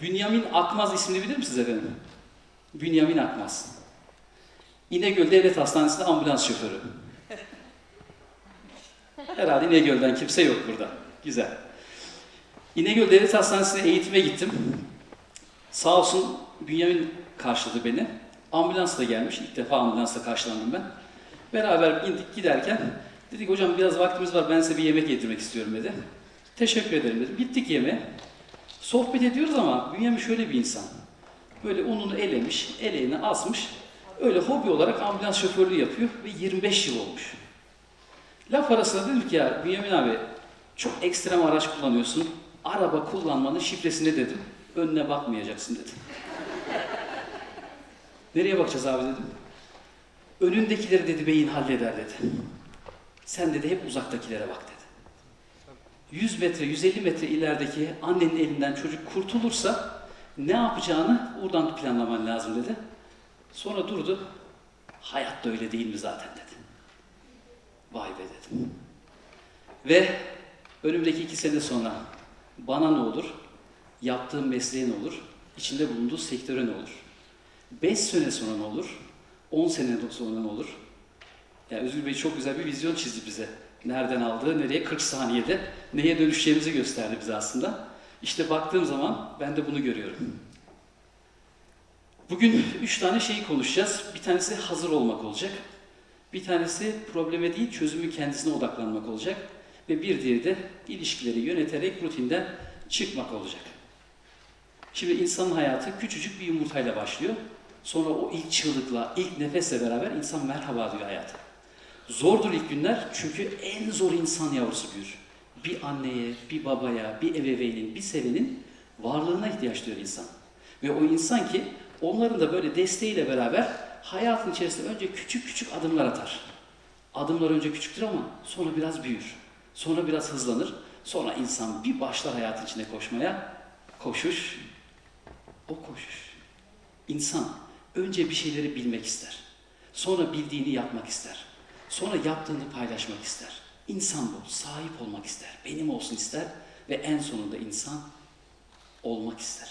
Bünyamin Akmaz ismini bilir misiniz efendim? Bünyamin Akmaz. İnegöl Devlet Hastanesi'nde ambulans şoförü. Herhalde İnegöl'den kimse yok burada. Güzel. İnegöl Devlet Hastanesi'ne eğitime gittim. Sağ olsun Bünyamin karşıladı beni. Ambulansla gelmiş. İlk defa ambulansla karşılandım ben. Beraber indik giderken dedik hocam biraz vaktimiz var ben size bir yemek yedirmek istiyorum dedi. Teşekkür ederim dedim. Gittik yemeğe. Sohbet ediyoruz ama Bünyamin şöyle bir insan. Böyle ununu elemiş, eleğini asmış. Öyle hobi olarak ambulans şoförlüğü yapıyor ve 25 yıl olmuş. Laf arasında dedim ki ya Bünyamin abi çok ekstrem araç kullanıyorsun. Araba kullanmanın şifresi ne dedim. Önüne bakmayacaksın dedi. Nereye bakacağız abi dedim. Önündekileri dedi beyin halleder dedi. Sen dedi hep uzaktakilere bak dedi. 100 metre, 150 metre ilerideki annenin elinden çocuk kurtulursa ne yapacağını oradan planlaman lazım dedi. Sonra durdu. Hayat da öyle değil mi zaten dedi. Vay be dedim. Ve önümdeki iki sene sonra bana ne olur, yaptığım mesleğe ne olur, içinde bulunduğu sektöre ne olur? Beş sene sonra ne olur, on sene sonra ne olur? Ya Özgür Bey çok güzel bir vizyon çizdi bize. Nereden aldığı, nereye 40 saniyede neye dönüşeceğimizi gösterdi bize aslında. İşte baktığım zaman ben de bunu görüyorum. Bugün üç tane şeyi konuşacağız. Bir tanesi hazır olmak olacak. Bir tanesi probleme değil çözümün kendisine odaklanmak olacak. Ve bir diğeri de ilişkileri yöneterek rutinden çıkmak olacak. Şimdi insanın hayatı küçücük bir yumurtayla başlıyor. Sonra o ilk çığlıkla, ilk nefesle beraber insan merhaba diyor hayata. Zordur ilk günler çünkü en zor insan yavrusu büyür. Bir anneye, bir babaya, bir ebeveynin, bir sevenin varlığına ihtiyaç duyuyor insan. Ve o insan ki onların da böyle desteğiyle beraber hayatın içerisinde önce küçük küçük adımlar atar. Adımlar önce küçüktür ama sonra biraz büyür. Sonra biraz hızlanır. Sonra insan bir başlar hayatın içine koşmaya. Koşuş, o koşuş. İnsan önce bir şeyleri bilmek ister. Sonra bildiğini yapmak ister. Sonra yaptığını paylaşmak ister. İnsan bu, sahip olmak ister. Benim olsun ister ve en sonunda insan olmak ister.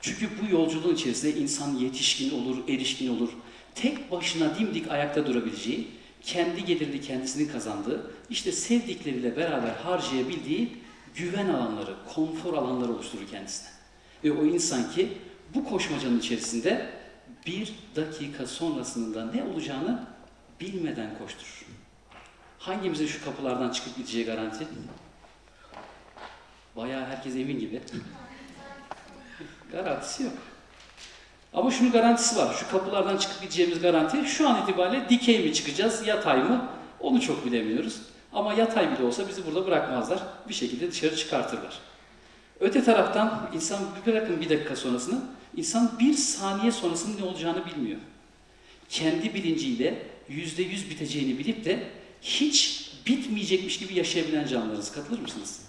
Çünkü bu yolculuğun içerisinde insan yetişkin olur, erişkin olur. Tek başına dimdik ayakta durabileceği, kendi gelirini kendisini kazandığı, işte sevdikleriyle beraber harcayabildiği güven alanları, konfor alanları oluşturur kendisine. Ve o insan ki bu koşmacanın içerisinde bir dakika sonrasında ne olacağını bilmeden koşturur. Hangimizin şu kapılardan çıkıp gideceği garanti? Bayağı herkes emin gibi. Garantisi yok. Ama şunun garantisi var. Şu kapılardan çıkıp gideceğimiz garanti şu an itibariyle dikey mi çıkacağız, yatay mı? Onu çok bilemiyoruz. Ama yatay bile olsa bizi burada bırakmazlar. Bir şekilde dışarı çıkartırlar. Öte taraftan insan bırakın bir dakika sonrasını, insan bir saniye sonrasının ne olacağını bilmiyor. Kendi bilinciyle yüzde yüz biteceğini bilip de hiç bitmeyecekmiş gibi yaşayabilen canlılarız. Katılır mısınız?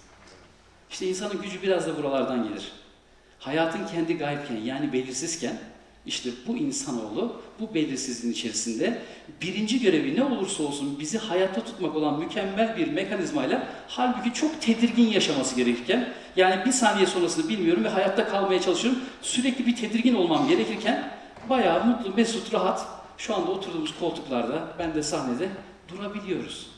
İşte insanın gücü biraz da buralardan gelir. Hayatın kendi gayipken yani belirsizken işte bu insanoğlu bu belirsizliğin içerisinde birinci görevi ne olursa olsun bizi hayatta tutmak olan mükemmel bir mekanizmayla halbuki çok tedirgin yaşaması gerekirken yani bir saniye sonrasını bilmiyorum ve hayatta kalmaya çalışıyorum. Sürekli bir tedirgin olmam gerekirken bayağı mutlu, mesut, rahat şu anda oturduğumuz koltuklarda ben de sahnede durabiliyoruz.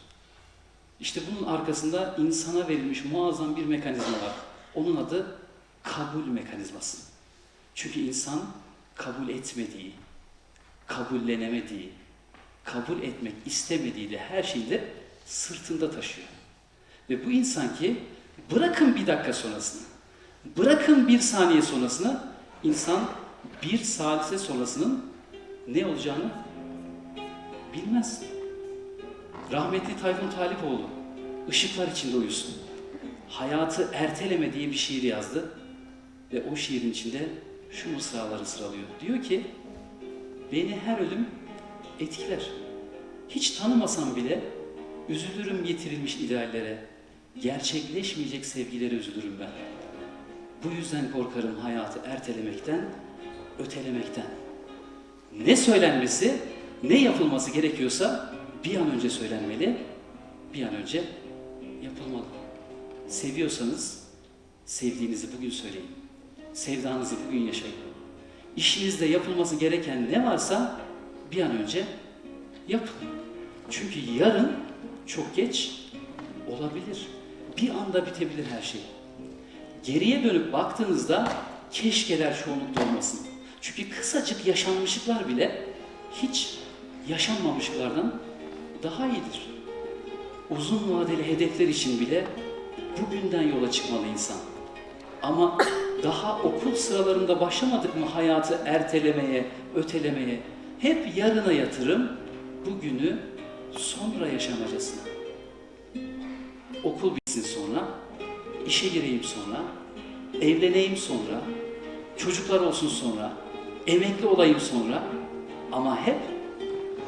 İşte bunun arkasında insana verilmiş muazzam bir mekanizma var. Onun adı kabul mekanizması. Çünkü insan kabul etmediği, kabullenemediği, kabul etmek istemediği de her şeyi de sırtında taşıyor. Ve bu insan ki bırakın bir dakika sonrasını, bırakın bir saniye sonrasını, insan bir salise sonrasının ne olacağını bilmez. Rahmetli Tayfun Talipoğlu, ışıklar içinde uyusun. Hayatı erteleme diye bir şiir yazdı. Ve o şiirin içinde şu mısraları sıralıyor. Diyor ki, beni her ölüm etkiler. Hiç tanımasam bile üzülürüm yitirilmiş ideallere. Gerçekleşmeyecek sevgilere üzülürüm ben. Bu yüzden korkarım hayatı ertelemekten, ötelemekten. Ne söylenmesi, ne yapılması gerekiyorsa bir an önce söylenmeli, bir an önce yapılmalı. Seviyorsanız sevdiğinizi bugün söyleyin. Sevdanızı bugün yaşayın. İşinizde yapılması gereken ne varsa bir an önce yapın. Çünkü yarın çok geç olabilir. Bir anda bitebilir her şey. Geriye dönüp baktığınızda keşkeler çoğunlukta olmasın. Çünkü kısacık yaşanmışlıklar bile hiç yaşanmamışlıklardan daha iyidir. Uzun vadeli hedefler için bile bugünden yola çıkmalı insan. Ama daha okul sıralarında başlamadık mı hayatı ertelemeye, ötelemeye? Hep yarına yatırım, bugünü sonra yaşamacasına. Okul bitsin sonra, işe gireyim sonra, evleneyim sonra, çocuklar olsun sonra, emekli olayım sonra ama hep,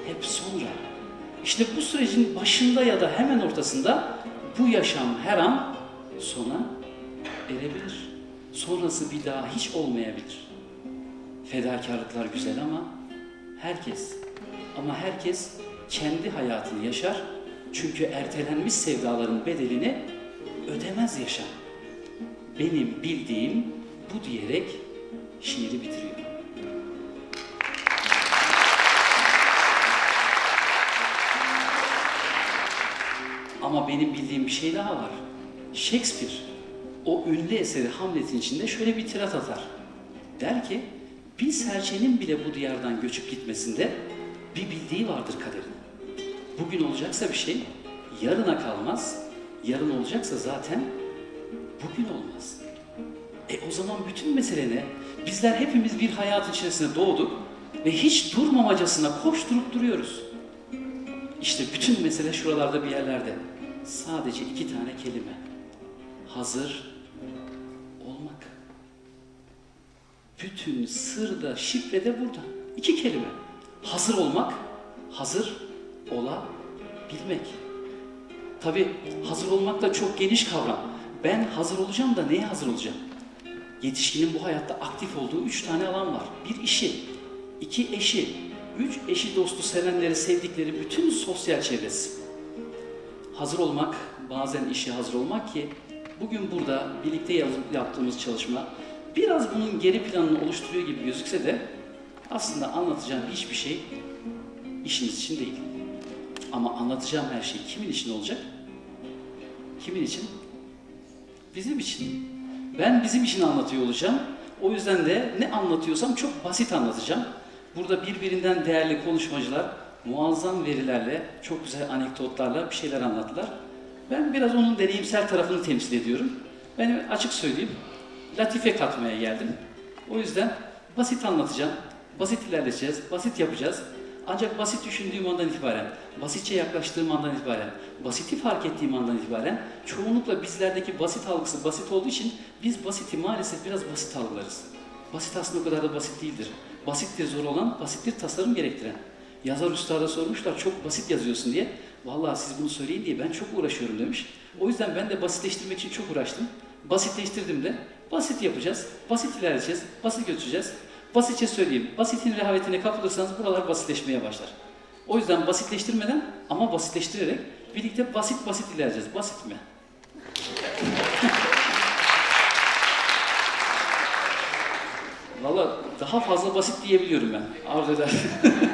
hep sonra. İşte bu sürecin başında ya da hemen ortasında bu yaşam her an sona erebilir. Sonrası bir daha hiç olmayabilir. Fedakarlıklar güzel ama herkes ama herkes kendi hayatını yaşar. Çünkü ertelenmiş sevdaların bedelini ödemez yaşam. Benim bildiğim bu diyerek şiiri bitiriyor. Ama benim bildiğim bir şey daha var. Shakespeare o ünlü eseri Hamlet'in içinde şöyle bir tirat atar. Der ki, bir serçenin bile bu diyardan göçüp gitmesinde bir bildiği vardır kaderin. Bugün olacaksa bir şey, yarına kalmaz. Yarın olacaksa zaten bugün olmaz. E o zaman bütün mesele ne? Bizler hepimiz bir hayat içerisinde doğduk ve hiç durmamacasına koşturup duruyoruz. İşte bütün mesele şuralarda bir yerlerde. Sadece iki tane kelime. Hazır olmak. Bütün sır da şifre de burada. İki kelime. Hazır olmak, hazır olabilmek. Tabi hazır olmak da çok geniş kavram. Ben hazır olacağım da neye hazır olacağım? Yetişkinin bu hayatta aktif olduğu üç tane alan var. Bir işi, iki eşi, üç eşi dostu sevenleri, sevdikleri bütün sosyal çevresi. Hazır olmak, bazen işe hazır olmak ki bugün burada birlikte yaptığımız çalışma biraz bunun geri planını oluşturuyor gibi gözükse de aslında anlatacağım hiçbir şey işiniz için değil. Ama anlatacağım her şey kimin için olacak? Kimin için? Bizim için. Ben bizim için anlatıyor olacağım. O yüzden de ne anlatıyorsam çok basit anlatacağım. Burada birbirinden değerli konuşmacılar muazzam verilerle, çok güzel anekdotlarla bir şeyler anlattılar. Ben biraz onun deneyimsel tarafını temsil ediyorum. Ben açık söyleyeyim, latife katmaya geldim. O yüzden basit anlatacağım, basit ilerleyeceğiz, basit yapacağız. Ancak basit düşündüğüm andan itibaren, basitçe yaklaştığım andan itibaren, basiti fark ettiğim andan itibaren çoğunlukla bizlerdeki basit algısı basit olduğu için biz basiti maalesef biraz basit algılarız. Basit aslında o kadar da basit değildir. Basittir zor olan, basittir tasarım gerektiren. Yazar üstada sormuşlar çok basit yazıyorsun diye. Vallahi siz bunu söyleyin diye ben çok uğraşıyorum demiş. O yüzden ben de basitleştirmek için çok uğraştım. Basitleştirdim de basit yapacağız, basit ilerleyeceğiz, basit götüreceğiz. Basitçe söyleyeyim, basitin rehavetine kapılırsanız buralar basitleşmeye başlar. O yüzden basitleştirmeden ama basitleştirerek birlikte basit basit ilerleyeceğiz. Basit mi? Valla daha fazla basit diyebiliyorum ben. Arzu eder.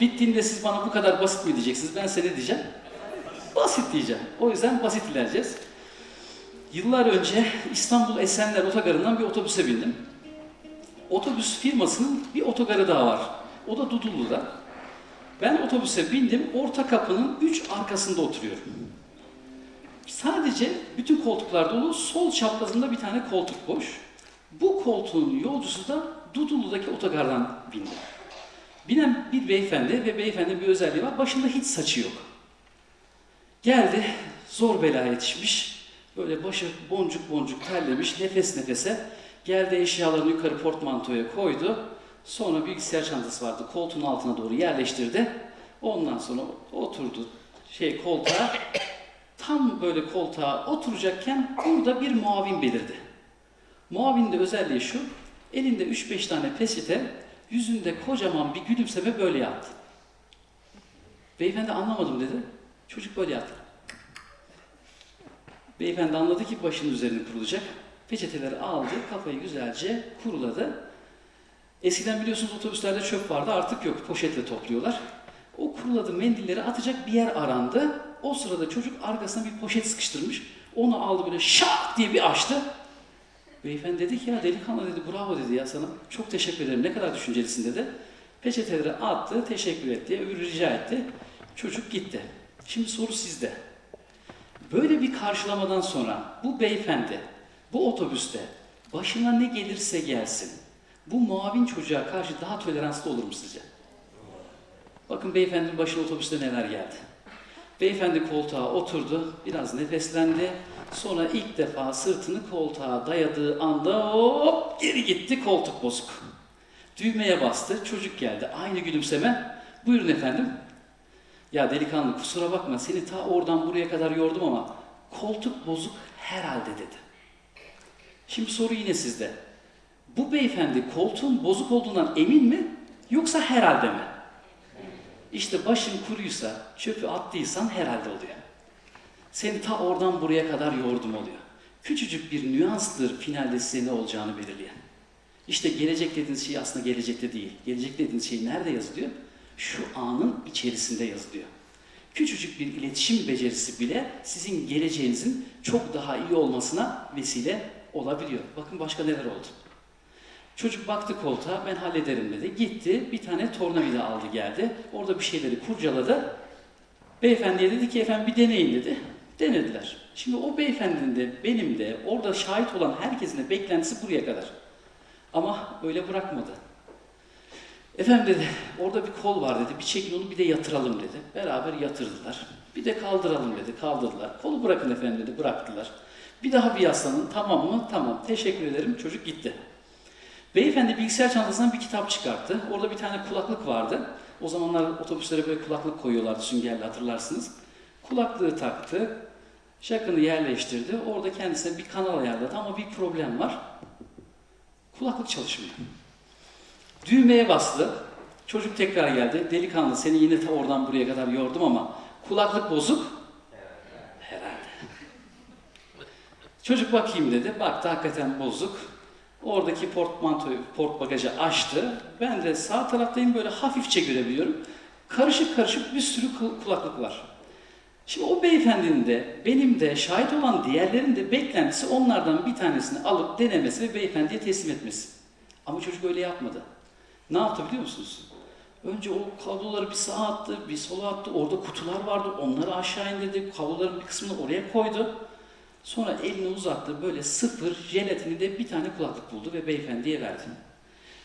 Bittiğinde siz bana bu kadar basit mi diyeceksiniz? Ben size ne diyeceğim? Basit diyeceğim. O yüzden basit ilerleyeceğiz. Yıllar önce İstanbul Esenler Otogarı'ndan bir otobüse bindim. Otobüs firmasının bir otogarı daha var. O da Dudullu'da. Ben otobüse bindim, orta kapının üç arkasında oturuyorum. Sadece bütün koltuklar dolu, sol çaprazında bir tane koltuk boş. Bu koltuğun yolcusu da Dudullu'daki otogardan bindi. Binen bir beyefendi ve beyefendinin bir özelliği var, başında hiç saçı yok. Geldi, zor bela yetişmiş, böyle başı boncuk boncuk terlemiş, nefes nefese. Geldi eşyalarını yukarı portmantoya koydu. Sonra bilgisayar çantası vardı, koltuğun altına doğru yerleştirdi. Ondan sonra oturdu şey koltuğa. Tam böyle koltuğa oturacakken burada bir muavin belirdi. Muavinin de özelliği şu, elinde 3-5 tane peçete, yüzünde kocaman bir gülümseme böyle yaptı. Beyefendi anlamadım dedi. Çocuk böyle yaptı. Beyefendi anladı ki başının üzerine kurulacak. Peçeteleri aldı, kafayı güzelce kuruladı. Eskiden biliyorsunuz otobüslerde çöp vardı, artık yok. Poşetle topluyorlar. O kuruladı mendilleri atacak bir yer arandı. O sırada çocuk arkasına bir poşet sıkıştırmış. Onu aldı böyle şak diye bir açtı. Beyefendi dedi ki ya delikanlı dedi bravo dedi ya sana çok teşekkür ederim ne kadar düşüncelisin dedi. Peçeteleri attı, teşekkür etti, öbürü rica etti. Çocuk gitti. Şimdi soru sizde. Böyle bir karşılamadan sonra bu beyefendi bu otobüste başına ne gelirse gelsin bu muavin çocuğa karşı daha toleranslı olur mu sizce? Bakın beyefendinin başına otobüste neler geldi. Beyefendi koltuğa oturdu, biraz nefeslendi. Sonra ilk defa sırtını koltuğa dayadığı anda hop geri gitti koltuk bozuk. Düğmeye bastı, çocuk geldi. Aynı gülümseme. Buyurun efendim. Ya delikanlı kusura bakma seni ta oradan buraya kadar yordum ama koltuk bozuk herhalde dedi. Şimdi soru yine sizde. Bu beyefendi koltuğun bozuk olduğundan emin mi yoksa herhalde mi? İşte başın kuruysa, çöpü attıysan herhalde oluyor. Seni ta oradan buraya kadar yordum oluyor. Küçücük bir nüanstır finalde size ne olacağını belirleyen. İşte gelecek dediğiniz şey aslında gelecekte değil. Gelecek dediğiniz şey nerede yazılıyor? Şu anın içerisinde yazılıyor. Küçücük bir iletişim becerisi bile sizin geleceğinizin çok daha iyi olmasına vesile olabiliyor. Bakın başka neler oldu. Çocuk baktı koltuğa, ben hallederim dedi. Gitti, bir tane tornavida aldı geldi. Orada bir şeyleri kurcaladı. Beyefendiye dedi ki efendim bir deneyin dedi. Denediler. Şimdi o beyefendinin de benim de orada şahit olan herkesin de beklentisi buraya kadar. Ama öyle bırakmadı. Efendim dedi, orada bir kol var dedi, bir çekin onu bir de yatıralım dedi. Beraber yatırdılar. Bir de kaldıralım dedi, kaldırdılar. Kolu bırakın efendim dedi, bıraktılar. Bir daha bir yaslanın, tamam mı? Tamam, teşekkür ederim. Çocuk gitti. Beyefendi bilgisayar çantasından bir kitap çıkarttı. Orada bir tane kulaklık vardı. O zamanlar otobüslere böyle kulaklık koyuyorlardı süngerle hatırlarsınız. Kulaklığı taktı, şakını yerleştirdi. Orada kendisine bir kanal ayarladı ama bir problem var. Kulaklık çalışmıyor. Düğmeye bastı. Çocuk tekrar geldi. Delikanlı seni yine ta oradan buraya kadar yordum ama kulaklık bozuk. Herhalde. Çocuk bakayım dedi. Baktı hakikaten bozuk. Oradaki portmantoyu, port bagajı açtı. Ben de sağ taraftayım böyle hafifçe görebiliyorum. Karışık karışık bir sürü kul- kulaklık var. Şimdi o beyefendinin de benim de şahit olan diğerlerin de beklentisi onlardan bir tanesini alıp denemesi ve beyefendiye teslim etmesi. Ama çocuk öyle yapmadı. Ne yaptı biliyor musunuz? Önce o kabloları bir sağa attı, bir sola attı. Orada kutular vardı. Onları aşağı indirdi. Kabloların bir kısmını oraya koydu. Sonra elini uzattı. Böyle sıfır jelatini de bir tane kulaklık buldu ve beyefendiye verdi.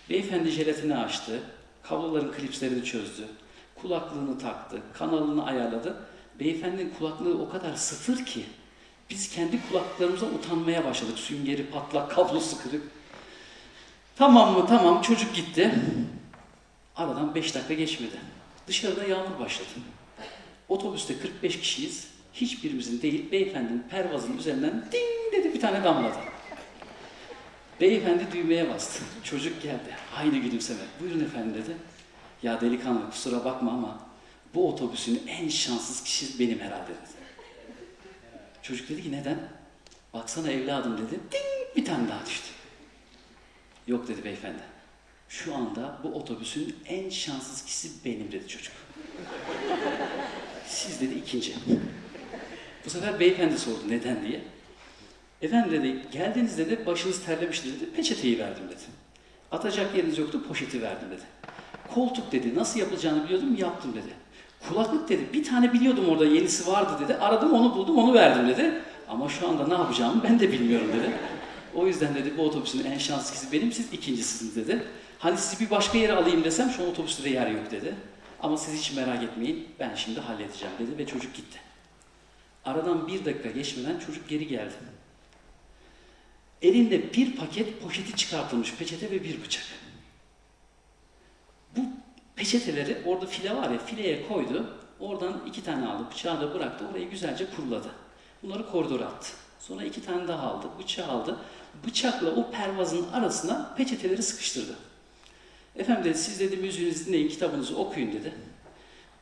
Beyefendi jelatini açtı. Kabloların klipslerini çözdü. Kulaklığını taktı. Kanalını ayarladı. Beyefendinin kulaklığı o kadar sıfır ki biz kendi kulaklıklarımıza utanmaya başladık. Süngeri patlak, kablosu kırık. Tamam mı? Tamam. Çocuk gitti. Aradan 5 dakika geçmedi. Dışarıda yağmur başladı. Otobüste 45 kişiyiz. Hiçbirimizin değil, beyefendinin pervazının üzerinden ding dedi bir tane damladı. Beyefendi düğmeye bastı. Çocuk geldi. Aynı gülümseme. Buyurun efendim dedi. Ya delikanlı kusura bakma ama bu otobüsün en şanssız kişi benim herhalde dedi. Çocuk dedi ki neden? Baksana evladım dedi. Ding bir tane daha düştü. Yok dedi beyefendi. Şu anda bu otobüsün en şanssız kişisi benim dedi çocuk. Siz dedi ikinci. Bu sefer beyefendi sordu neden diye. Efendim dedi geldiğinizde de başınız terlemişti dedi. Peçeteyi verdim dedi. Atacak yeriniz yoktu poşeti verdim dedi. Koltuk dedi nasıl yapılacağını biliyordum yaptım dedi. Kulaklık dedi bir tane biliyordum orada yenisi vardı dedi. Aradım onu buldum onu verdim dedi. Ama şu anda ne yapacağımı ben de bilmiyorum dedi. O yüzden dedi bu otobüsün en şanslısı benim siz ikincisiniz dedi. Hani sizi bir başka yere alayım desem şu otobüste de yer yok dedi. Ama siz hiç merak etmeyin ben şimdi halledeceğim dedi ve çocuk gitti. Aradan bir dakika geçmeden çocuk geri geldi. Elinde bir paket poşeti çıkartılmış peçete ve bir bıçak. Bu peçeteleri orada file var ya fileye koydu. Oradan iki tane aldı. Bıçağı da bıraktı. Orayı güzelce kuruladı. Bunları koridora attı. Sonra iki tane daha aldı. Bıçağı aldı. Bıçakla o pervazın arasına peçeteleri sıkıştırdı. Efendim dedi siz dedi müziğinizi dinleyin kitabınızı okuyun dedi.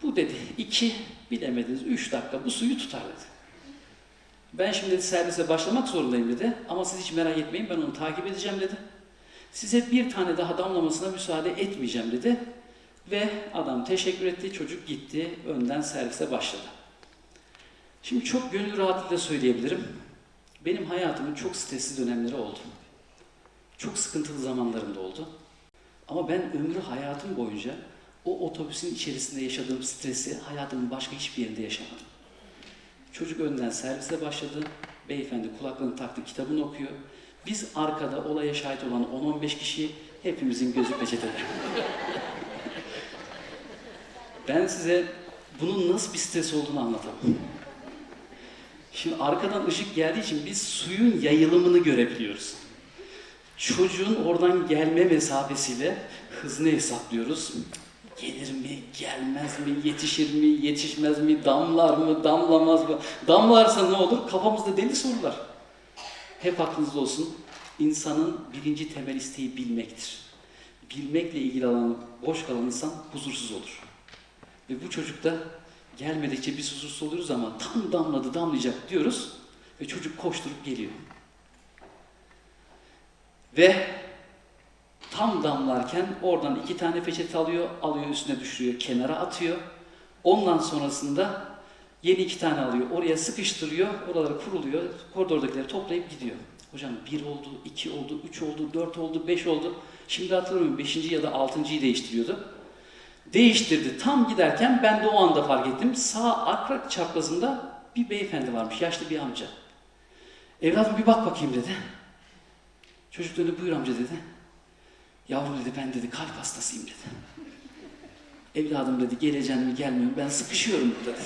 Bu dedi iki bilemediniz üç dakika bu suyu tutar dedi. Ben şimdi dedi, servise başlamak zorundayım dedi. Ama siz hiç merak etmeyin ben onu takip edeceğim dedi. Size bir tane daha damlamasına müsaade etmeyeceğim dedi. Ve adam teşekkür etti, çocuk gitti, önden servise başladı. Şimdi çok gönül rahatlığıyla söyleyebilirim. Benim hayatımın çok stresli dönemleri oldu. Çok sıkıntılı zamanlarım da oldu. Ama ben ömrü hayatım boyunca o otobüsün içerisinde yaşadığım stresi hayatımın başka hiçbir yerinde yaşamadım. Çocuk önden servise başladı. Beyefendi kulaklığını taktı, kitabını okuyor. Biz arkada olaya şahit olan 10-15 kişi hepimizin gözü peçetede. ben size bunun nasıl bir stres olduğunu anlatamam. Şimdi arkadan ışık geldiği için biz suyun yayılımını görebiliyoruz. Çocuğun oradan gelme mesafesiyle hızını hesaplıyoruz. Gelir mi, gelmez mi, yetişir mi, yetişmez mi, damlar mı, damlamaz mı? Damlarsa ne olur? Kafamızda deli sorular. Hep aklınızda olsun. İnsanın birinci temel isteği bilmektir. Bilmekle ilgili alan, boş kalan insan huzursuz olur. Ve bu çocuk da gelmedikçe biz huzursuz oluyoruz ama tam damladı, damlayacak diyoruz ve çocuk koşturup geliyor. Ve tam damlarken oradan iki tane peçete alıyor, alıyor üstüne düşürüyor, kenara atıyor. Ondan sonrasında yeni iki tane alıyor, oraya sıkıştırıyor, oraları kuruluyor, koridordakileri toplayıp gidiyor. Hocam bir oldu, iki oldu, üç oldu, dört oldu, beş oldu. Şimdi hatırlamıyorum, beşinci ya da altıncıyı değiştiriyordu. Değiştirdi. Tam giderken ben de o anda fark ettim. Sağ arka çaprazında bir beyefendi varmış, yaşlı bir amca. Evladım bir bak bakayım dedi. Çocuk döndü buyur amca dedi. Yavrum dedi ben dedi kalp hastasıyım dedi. Evladım dedi geleceksin mi gelmiyorum ben sıkışıyorum burada dedi.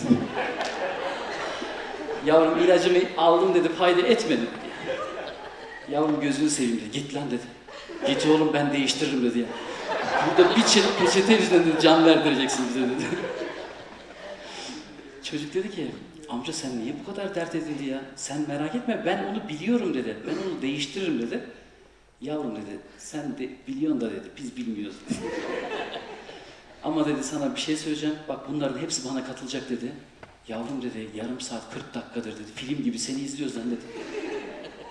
Yavrum ilacımı aldım dedi fayda etmedi dedi. Yavrum gözünü seveyim dedi. Git lan dedi. Git oğlum ben değiştiririm dedi ya. Burada bir çelik peçete yüzünden dedi can verdireceksin bize dedi. Çocuk dedi ki amca sen niye bu kadar dert edildi ya? Sen merak etme ben onu biliyorum dedi. Ben onu değiştiririm dedi. Yavrum dedi, sen de biliyorsun da dedi, biz bilmiyoruz. Ama dedi sana bir şey söyleyeceğim, bak bunların hepsi bana katılacak dedi. Yavrum dedi, yarım saat 40 dakikadır dedi, film gibi seni izliyoruz lan dedi.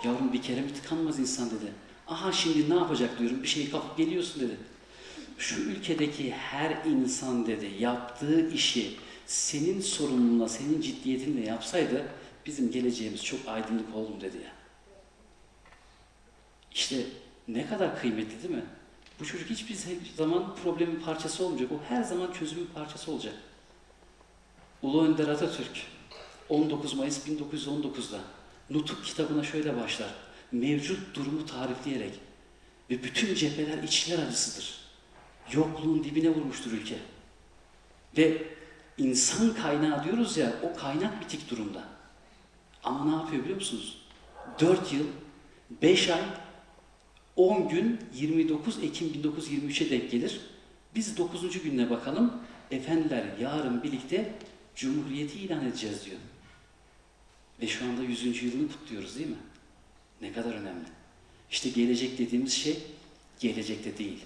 Yavrum bir kere mi tıkanmaz insan dedi. Aha şimdi ne yapacak diyorum, bir şey kapıp geliyorsun dedi. Şu ülkedeki her insan dedi, yaptığı işi senin sorumluluğuna, senin ciddiyetinle yapsaydı bizim geleceğimiz çok aydınlık olur dedi ya. İşte ne kadar kıymetli değil mi? Bu çocuk hiçbir zaman problemin parçası olmayacak. O her zaman çözümün parçası olacak. Ulu Önder Atatürk 19 Mayıs 1919'da Nutuk kitabına şöyle başlar. Mevcut durumu tarifleyerek ve bütün cepheler içler acısıdır. Yokluğun dibine vurmuştur ülke. Ve insan kaynağı diyoruz ya o kaynak bitik durumda. Ama ne yapıyor biliyor musunuz? 4 yıl, 5 ay 10 gün 29 Ekim 1923'e denk gelir. Biz 9. gününe bakalım. Efendiler yarın birlikte Cumhuriyeti ilan edeceğiz diyor. Ve şu anda 100. yılını kutluyoruz değil mi? Ne kadar önemli. İşte gelecek dediğimiz şey gelecekte değil.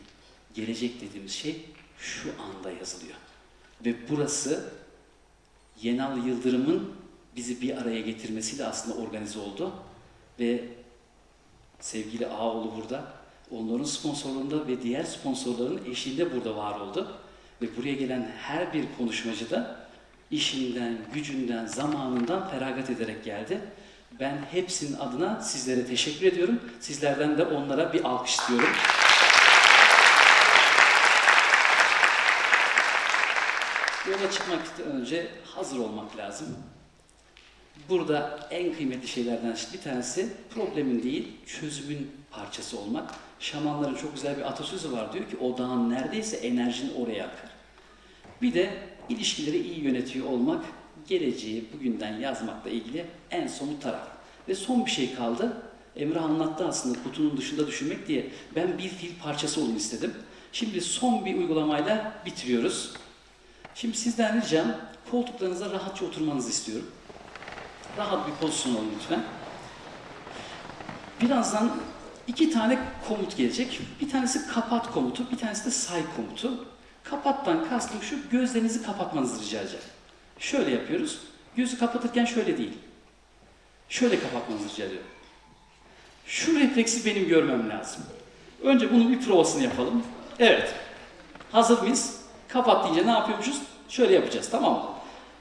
Gelecek dediğimiz şey şu anda yazılıyor. Ve burası Yenal Yıldırım'ın bizi bir araya getirmesiyle aslında organize oldu. Ve sevgili Ağoğlu burada. Onların sponsorluğunda ve diğer sponsorların eşliğinde burada var oldu. Ve buraya gelen her bir konuşmacı da işinden, gücünden, zamanından feragat ederek geldi. Ben hepsinin adına sizlere teşekkür ediyorum. Sizlerden de onlara bir alkış istiyorum. Yola çıkmaktan önce hazır olmak lazım. Burada en kıymetli şeylerden bir tanesi problemin değil, çözümün parçası olmak. Şamanların çok güzel bir atasözü var. Diyor ki odağın neredeyse enerjin oraya akar. Bir de ilişkileri iyi yönetiyor olmak, geleceği bugünden yazmakla ilgili en somut taraf. Ve son bir şey kaldı. Emre anlattı aslında kutunun dışında düşünmek diye. Ben bir fil parçası olun istedim. Şimdi son bir uygulamayla bitiriyoruz. Şimdi sizden ricam koltuklarınıza rahatça oturmanızı istiyorum. Rahat bir pozisyon olun lütfen. Birazdan iki tane komut gelecek. Bir tanesi kapat komutu, bir tanesi de say komutu. Kapattan kastım şu, gözlerinizi kapatmanızı rica edeceğim. Şöyle yapıyoruz. Gözü kapatırken şöyle değil. Şöyle kapatmanızı rica ediyorum. Şu refleksi benim görmem lazım. Önce bunun bir provasını yapalım. Evet. Hazır mıyız? Kapat deyince ne yapıyormuşuz? Şöyle yapacağız tamam mı?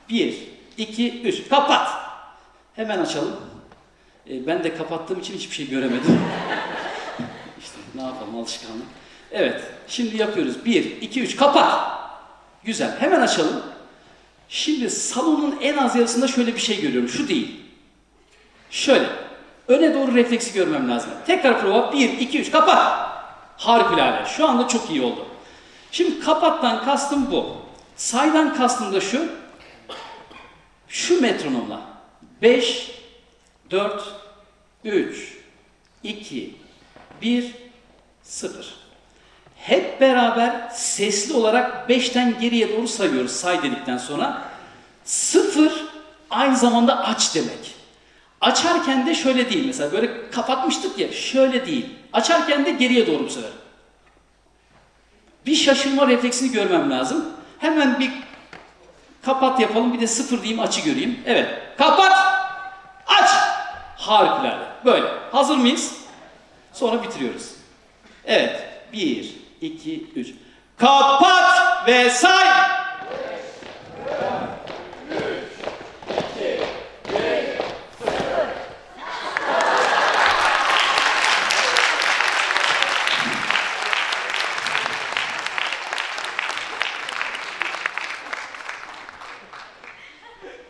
1, 2, 3. Kapat! Hemen açalım. Ee, ben de kapattığım için hiçbir şey göremedim. işte ne yapalım alışkanlık. Evet. Şimdi yapıyoruz. 1, 2, 3. Kapat! Güzel. Hemen açalım. Şimdi salonun en az yarısında şöyle bir şey görüyorum. Şu değil. Şöyle. Öne doğru refleksi görmem lazım. Tekrar prova. 1, 2, 3. Kapat. Harikulade. Şu anda çok iyi oldu. Şimdi kapattan kastım bu. Saydan kastım da şu. Şu metronomla. 5, 4, 3, 2, 1, 0. Hep beraber sesli olarak 5'ten geriye doğru sayıyoruz say dedikten sonra. 0 aynı zamanda aç demek. Açarken de şöyle değil mesela böyle kapatmıştık ya şöyle değil. Açarken de geriye doğru bu sefer. Bir şaşırma refleksini görmem lazım. Hemen bir kapat yapalım bir de sıfır diyeyim açı göreyim. Evet kapat. Harikulade böyle. Hazır mıyız? Sonra bitiriyoruz. Evet. 1, 2, 3. Kapat ve say.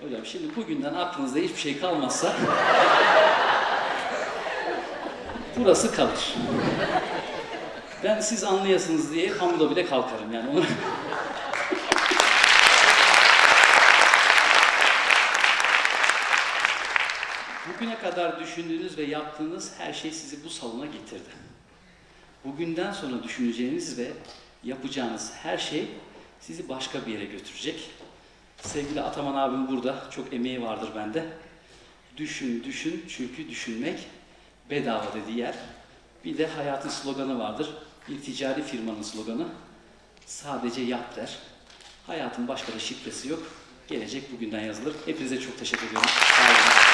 Hocam şimdi bugünden aklınızda hiçbir şey kalmazsa burası kalır. Ben siz anlayasınız diye hamuda bile kalkarım yani. Onu... Bugüne kadar düşündüğünüz ve yaptığınız her şey sizi bu salona getirdi. Bugünden sonra düşüneceğiniz ve yapacağınız her şey sizi başka bir yere götürecek. Sevgili Ataman abim burada. Çok emeği vardır bende. Düşün, düşün çünkü düşünmek bedava dediği yer. Bir de hayatın sloganı vardır. Bir ticari firmanın sloganı. Sadece yap der. Hayatın başka da şifresi yok. Gelecek bugünden yazılır. Hepinize çok teşekkür ediyorum. Sağ olun.